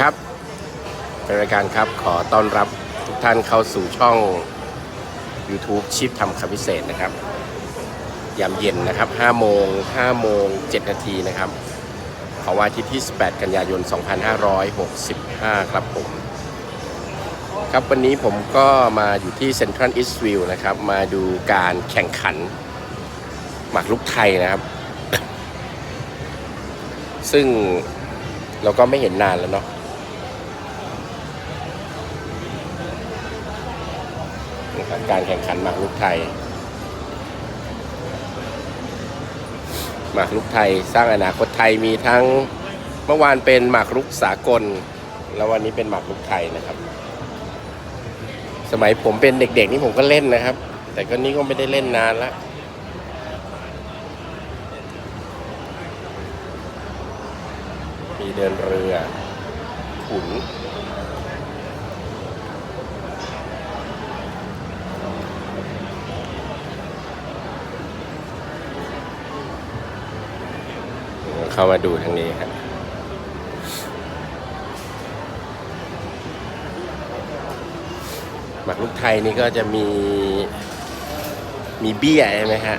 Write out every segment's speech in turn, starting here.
ครับเป็นรายการครับขอต้อนรับทุกท่านเข้าสู่ช่อง YouTube ชิปทำคำพิเศษนะครับยามเย็นนะครับ5โมง5โมง7นาทีนะครับของวันอาทิตย์ที่ 18 กันยายน 2565 ครับผม ครับวันนี้ผมก็มาอยู่ที่เซ็นทรัลอิสต์วิวนะครับ มาดูการแข่งขัน หมากรุกไทยนะครับ ซึ่งเราก็ไม่เห็นนานแล้วเนาะ นะครับการแข่งขันหมากรุกไทย หมากรุกไทยสร้างอนาคตไทยมีทั้งเมื่อวานเป็นหมากรุกสากล แล้ววันนี้เป็นหมากรุกไทยนะครับ สมัยผมเป็นเด็กๆนี่ผมก็เล่นนะครับ แต่ก็นี่ก็ไม่ได้เล่นนานแล้วมีเดินเรือขุน เข้ามาดูทางนี้ครับหมากรุกไทยนี่ก็จะมีมีเบี้ยใช่ไหมฮะ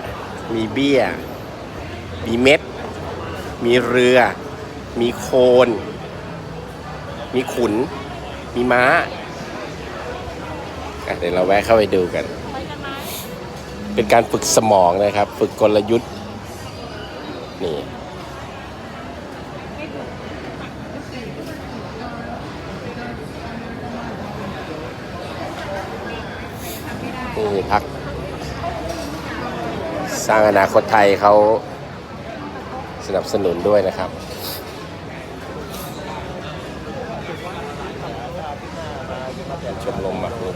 มีเบี้ย มีเม็ด มีเรือ มีโคน มีขุน มีม้าอะเดี๋ยวเราแวะเข้าไปดูกัน เป็นการฝึกสมองนะครับ ฝึกกลยุทธ์ นี่ นี่พัก สร้างอนาคตไทยเขาสนับสนุนด้วยนะครับชมรมหมากรุก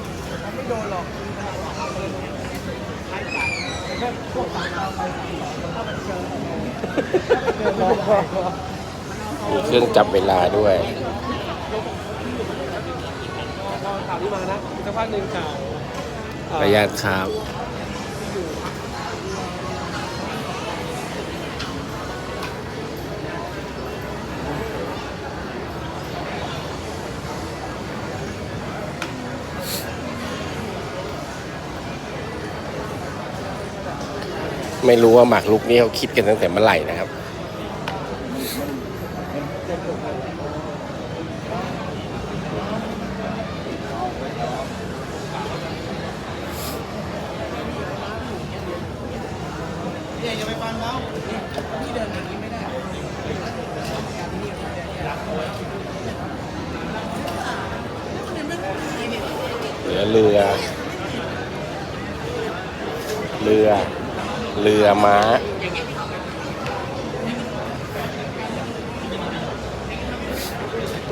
มี เครื่องจับเวลาด้วยข่าวนี้มานะอีกสักพักหนึ่งข่าวเอ่อระยะครับไม่รู้ว่าหมากรุกนี่เขาคิดกันตั้งแต่เมื่อไหร่นะครับ เด็กอย่าไปฟังเขาพี่เดินอย่างนี้ไม่ได้เรือเรือ เรือ เรือม้า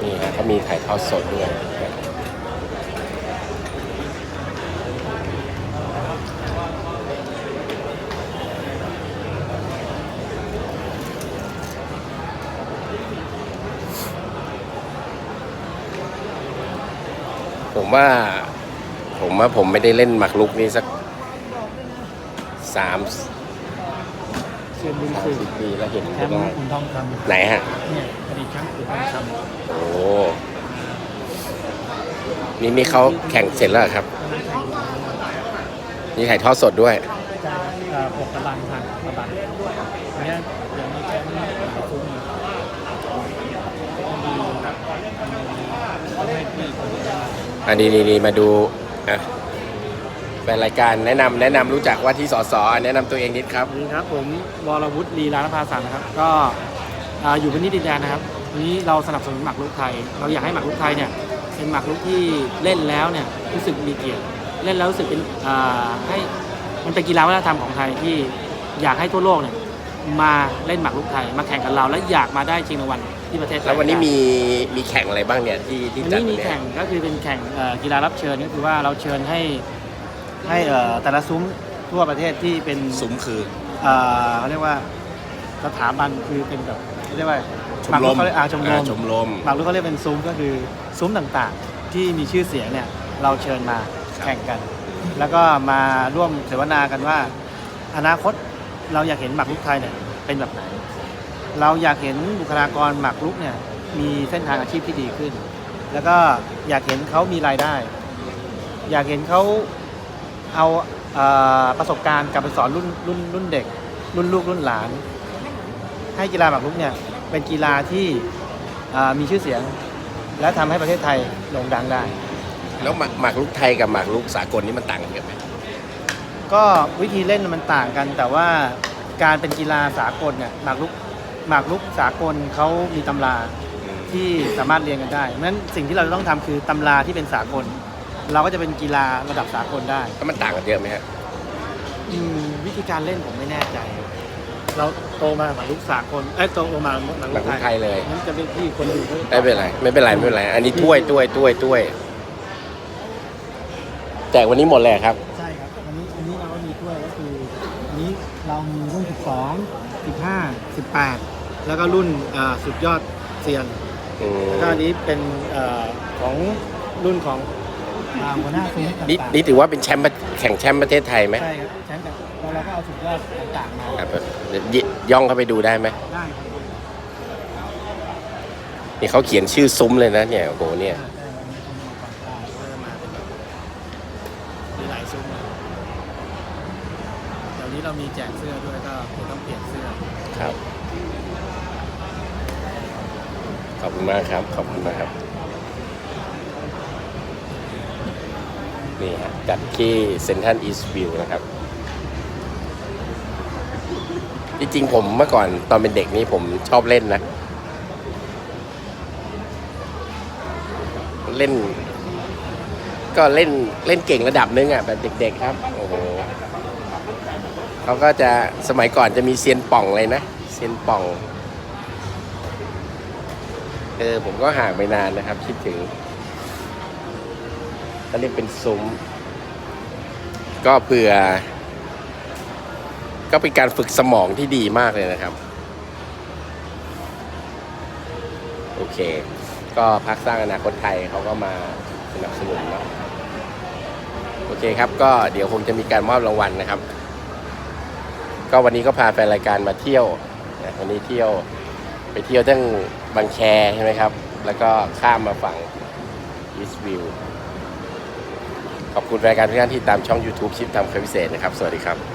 นี่ฮะเขามีถ่ายทอดสดด้วย ผมว่า ผมว่าผมไม่ได้เล่นหมากรุกนี่สักสามเชียนบุญสามสืบสิบปีแล้วเห็นแชก็มป์ได้ขุนทองคไหนฮะำเนี่ยอดีตแชมป์ขุนทองคำโอ้นี่นี่เขาแข่งเสร็จแล้วเหรอครับ นี่ถ่ายทอดสดด้วยจากเอ่อหกตะบันผ่านตะบันเนี่ยยังมีแชมป์หลายคุ้มอยู่ต้องให้พี่คนเดียว อันนี้นี่มาดูอะแฟนรายการแนะนำแนะนำรู้จักว่าที่สสแนะนำตัวเองนิดครับ สวัสดีครับผมวรวุฒิลีลานภาสันนะครับ ก็อ่าอยู่พื้นที่ดินแดนนะครับวันนี้เราสนับสนุนหมากรุกไทย เราอยากให้หมากรุกไทยเนี่ยเป็นหมากรุกที่เล่นแล้วเนี่ยรู้สึกมีเกียรติเล่นแล้วรู้สึกเป็นอ่าให้มันเป็นกีฬาวัฒนธรรมของไทยที่อยากให้ทั่วโลกเนี่ยมาเล่นหมากรุกไทย มาแข่งกับเราและอยากมาได้ชิงรางวัล ที่ประเทศไทยแล้ววันนี้มีมีแข่งอะไรบ้างเนี่ยที่ที่วันจัดนี้มีเนี่ยแข่งก็คือเป็นแข่งเอ่อกีฬารับเชิญก็คือว่าเราเชิญให้ให้เอ่อแต่ละซุ้มทั่วประเทศที่เป็น ซุ้มคือ เอ่อเขาเรียกว่าสถาบันคือเป็นแบบเขาเรียกว่าชมรมหากรุกเขาเรียกอ่าชมรอ่ามชมรมหมากรุกเขาเรียกเป็นซุ้มก็คือซุ้มต่างๆ ที่มีชื่อเสียงเนี่ยเราเชิญมาครับ แข่งกัน แล้วก็มาร่วมเสวนากันว่า อนาคตเราอยากเห็นหมากรุกไทยเนี่ยเป็นแบบไหน เราอยากเห็นบุคลากรหมากรุกเนี่ยมีเส้นทางอาชีพที่ดีขึ้น แล้วก็อยากเห็นเขามีรายได้ อยากเห็นเขาเอาเอ่อประสบการณ์กลับไปสอนรุ่นรุ่นรุ่นเด็ก รุ่นลูกรุ่นหลาน ให้กีฬาหมากรุกเนี่ยเป็นกีฬาที่อ่ามีชื่อเสียง และทำให้ประเทศไทยโด่งดังได้ แล้วหมากหมากรุกไทยกับหมากรุกสากลนี่มันต่างกันไหมก็วิธีเล่นมันต่างกัน แต่ว่าการเป็นกีฬาสากลเนี่ยหมากรุก หมากรุกสากลเขามีตำราที่สามารถเรียนกันได้เพราะฉะนั้นสิ่งที่เราจะต้องทำคือตำราที่เป็นสากล เราก็จะเป็นกีฬาระดับสากลได้แล้วมันต่างกันเยอะไหมฮะอืมวิธีการเล่นผมไม่แน่ใจ เราโตมาหมากรุกสากลเอ้ยโตมาหมากหมากรุรุกกไทไทยยเลย นั้นจะเป็นที่คนอื่นเขาไม่เป็นไรไม่เป็นไรไม่เป็นไรอันนี้ถ้วยถ้วยถ้วยถ้วยแจกวันนี้หมดเลยครับ ใช่ครับอันนี้อันนี้เราก็มีถ้วยก็คืออันนี้เรามีรุ่น12 15 18 แล้วก็รุ่นอ่าสุดยอดเซียนอืมแล้วก็อันนี้เป็นเอ่อของรุ่นของอ่าหัวหน้าซุ้มต่างๆนี่นี่ถือว่าเป็นแชมป์ประแข่งแชมป์ประเทศไทยไหมใช่ครับแชมป์แบบแล้วเราก็เอาสุดยอดต่างๆมาครับเดี๋ยวยิย่องเข้าไปดูได้ไหมได้ครับนี่เขาเขียนชื่อซุ้มเลยนะเนี่ยโอ้โหเนี่ย ได้ได้วันนี้ผมมาก่อนได้ก็จะมาเป็นแบบมีหลายซุ้มเดี๋ยวนี้เรามีแจกเสื้อด้วยก็คือต้องเปลี่ยนเสื้อครับ ขอบคุณมากครับ ขอบคุณมากครับ นี่ฮะจัดที่เซนทันอีสต์วิวนะครับ จริงๆผมเมื่อก่อนตอนเป็นเด็กนี่ผมชอบเล่นนะ เล่น ก็เล่นเล่นเก่งระดับนึงอะแบบเด็กๆครับ โอ้โหเขาก็จะสมัยก่อนจะมีเซียนป่องเลยนะ นป่อง เออ ผมก็ห่างไปนานนะครับ คิดถึงก็เรียกเป็นซุ้ม ก็เผื่อ ก็เป็นการฝึกสมองที่ดีมากเลยนะครับ โอเค ก็พักสร้างอนาคตไทยเขาก็มาสนับสนุนเนาะโอเคครับ ก็เดี๋ยวคงจะมีการมอบรางวัลนะครับ ก็วันนี้ก็พาแฟนรายการมาเที่ยว นะวันนี้เที่ยวไปเที่ยวทั้งบางแคใช่ไหมครับ แล้วก็ข้ามมาฝั่งอีสต์วิวขอบคุณรายการทุกท่านที่ตามช่อง YouTube ชิปทำคลิปพิเศษนะครับ สวัสดีครับ